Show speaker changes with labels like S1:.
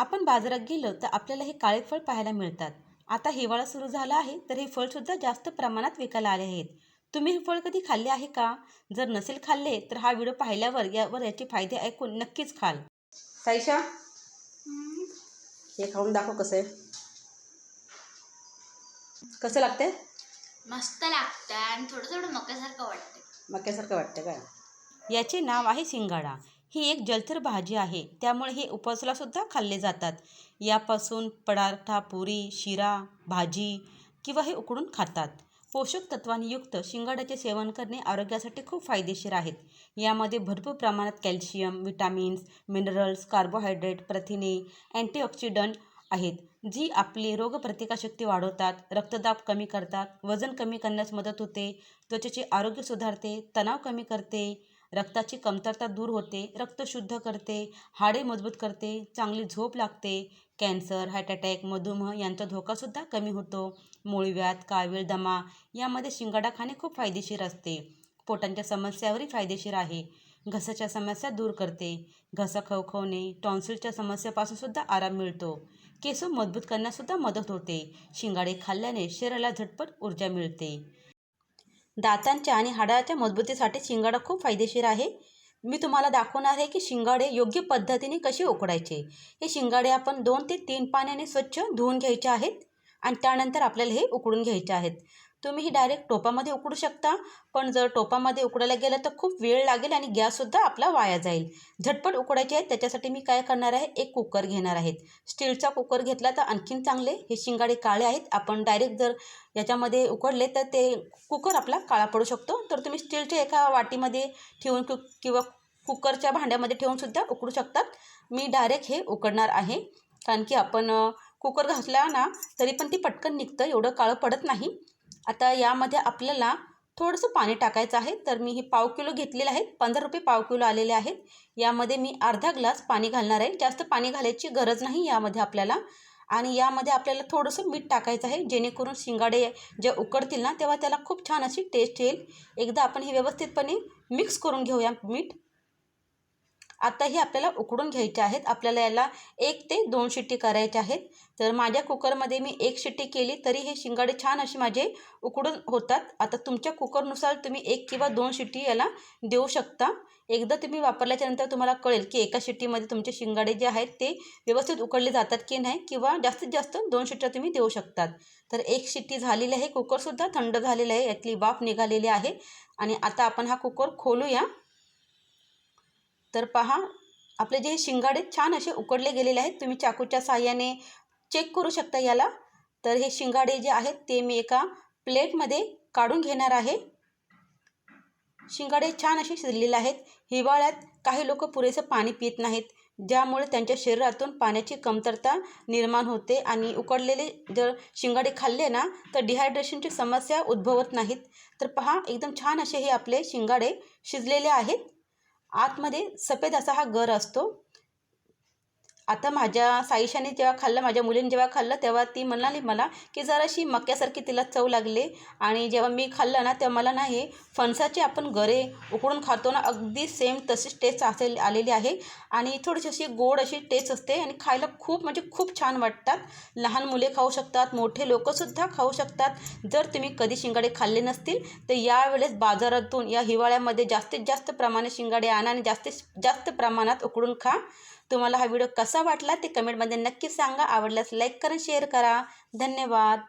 S1: आपण बाजारात गेलो तर आपल्याला हे काळे फळ पाहायला मिळतात. आता हिवाळा सुरू झाला आहे तर हे फळसुद्धा जास्त प्रमाणात विकायला आले आहेत. तुम्ही हे फळ कधी खाल्ले आहे का? जर नसेल खाल्ले तर हा व्हिडिओ पाहिल्यावर यावर याचे फायदे ऐकून नक्कीच खाल. साईशा हे खाऊन दाखव कसं आहे. कसं लागते
S2: मस्त लागतं आणि थोडं थोडं मक्यासारखं वाटतं
S1: मक्यासारखं वाटतं का याचे नाव आहे शिंगाडा. ही एक जलचर भाजी आहे. त्यामुळे हे उपवासालासुद्धा खाल्ले जातात. यापासून पराठा पुरी शिरा भाजी किंवा हे उकडून खातात. पोषक तत्वांनी युक्त शिंगाड्याचे सेवन करणे आरोग्यासाठी खूप फायदेशीर आहेत. यामध्ये भरपूर प्रमाणात कॅल्शियम विटामिन्स मिनरल्स कार्बोहायड्रेट प्रथिने अँटीऑक्सिडंट आहेत जी आपली रोगप्रतिकारशक्ती वाढवतात रक्तदाब कमी करतात वजन कमी करण्यास मदत होते त्वचेचे आरोग्य सुधारते तणाव कमी करते रक्ताची कमतरता दूर होते रक्त शुद्ध करते हाडे मजबूत करते चांगली झोप लागते. कॅन्सर हार्ट अटॅक मधुमेह यांचा धोकासुद्धा कमी होतो. मूळव्याध कावीळ दमा यामध्ये शिंगाडा खाणे खूप फायदेशीर असते. पोटांच्या समस्यावरही फायदेशीर आहे. घसाच्या समस्या दूर करते. घसा खवखवणे टॉन्सिलच्या समस्यापासून सुद्धा आराम मिळतो. केस मजबूत करण्यासुद्धा मदत होते. शिंगाडे खाल्ल्याने शरीराला झटपट ऊर्जा मिळते. दातांच्या आणि हाडाच्या मजबूतीसाठी शिंगाडा खूप फायदेशीर आहे. मी तुम्हाला दाखवणार आहे की शिंगाडे योग्य पद्धतीने कसे उकडायचे. हे शिंगाडे आपण दोन ते तीन पाण्याने स्वच्छ धुवून घ्यायचे आहेत आणि त्यानंतर आपल्याला हे उकडून घ्यायचे आहेत. तुम्ही ही डायरेक्ट टोपामध्ये उकडू शकता. पण जर टोपामध्ये उकडायला गेलं तर खूप वेळ लागेल आणि गॅससुद्धा आपला वाया जाईल. झटपट उकडायचे आहेत त्याच्यासाठी मी काय करणार आहे एक कुकर घेणार आहेत. स्टीलचा कुकर घेतला तर आणखीन चांगले. हे शिंगाडे काळे आहेत. आपण डायरेक्ट जर याच्यामध्ये उकडले तर ते कुकर आपला काळा पडू शकतो. तर तुम्ही स्टीलच्या एका वाटीमध्ये ठेवून कु किंवा कुकरच्या भांड्यामध्ये ठेवूनसुद्धा उकडू शकतात. मी डायरेक्ट हे उकडणार आहे. कारण की आपण कुकर घातला ना तरी पण ती पटकन निघतं. एवढं काळं पडत नाही. आता यामध्ये आपल्याला थोडंसं पाणी टाकायचं आहे. तर मी हे पाव किलो घेतलेलं आहे पंधरा रुपये पाव किलो आलेले आहेत. यामध्ये मी अर्धा ग्लास पाणी घालणार आहे. जास्त पाणी घालायची गरज नाही यामध्ये आपल्याला. आणि यामध्ये आपल्याला थोडंसं मीठ टाकायचं आहे. जेणेकरून शिंगाडे जे उकडतील ना तेव्हा त्याला खूप छान अशी टेस्ट येईल. एकदा आपण हे व्यवस्थितपणे मिक्स करून घेऊया मीठ. आता हे आपल्याला उकडून घ्यायचे आहेत. आपल्याला याला एक ते दोन शिट्टी करायच्या आहेत. तर माझ्या कुकरमध्ये मी एक शिट्टी केली तरी हे शिंगाडे छान असे माझे उकडून होतात. आता तुमच्या कुकरनुसार तुम्ही एक किंवा दोन शिट्टी याला देऊ शकता. एकदा तुम्ही वापरल्याच्यानंतर तुम्हाला कळेल की एका शिट्टीमध्ये तुमचे शिंगाडे जे आहेत ते व्यवस्थित उकडले जातात की नाही किंवा जास्तीत जास्त दोन शिट्ट्या तुम्ही देऊ शकतात. तर एक शिट्टी झालेली आहे कुकरसुद्धा थंड झालेलं आहे यातली वाफ निघालेली आहे. आणि आता आपण हा कुकर खोलूया. तर पहा आपले जे शिंगाडे छान असे उकडले गेलेले आहेत तुम्ही चाकूच्या साहाय्याने चेक करू शकता याला. तर हे शिंगाडे जे आहेत ते मी एका प्लेटमध्ये काढून घेणार आहे. शिंगाडे छान असे शिजलेले आहेत. हिवाळ्यात काही लोक पुरेसं पाणी पित नाहीत ज्यामुळे त्यांच्या शरीरातून पाण्याची कमतरता निर्माण होते आणि उकडलेले जर शिंगाडे खाल्ले ना तर डिहायड्रेशनची समस्या उद्भवत नाहीत. तर पहा एकदम छान असे हे आपले शिंगाडे शिजलेले आहेत. आतमध्ये सफेद असा हा गर असतो. आता माझ्या साईशाने जेव्हा खाल्लं माझ्या मुलीने जेव्हा खाल्लं तेव्हा ती म्हणाली मला की जराशी मक्यासारखी तिला चव लागले. आणि जेव्हा मी खाल्लं ना तेव्हा मला नाही हे फणसाचे आपण गरे उकडून खातो ना अगदी सेम तशीच टेस्ट असेल आलेली आहे. आणि थोडीशी अशी गोड अशी टेस्ट असते आणि खायला खूप म्हणजे खूप छान वाटतात. लहान मुले खाऊ शकतात मोठे लोकंसुद्धा खाऊ शकतात. जर तुम्ही कधी शिंगाडे खाल्ले नसतील तर यावेळेस बाजारातून या हिवाळ्यामध्ये जास्तीत जास्त प्रमाणे शिंगाडे आणा आणि जास्तीत जास्त प्रमाणात उकडून खा. तुम्हाला हा व्हिडिओ कसा वाटला ते कमेंटमध्ये नक्की सांगा. आवडल्यास लाईक करा शेअर करा. धन्यवाद.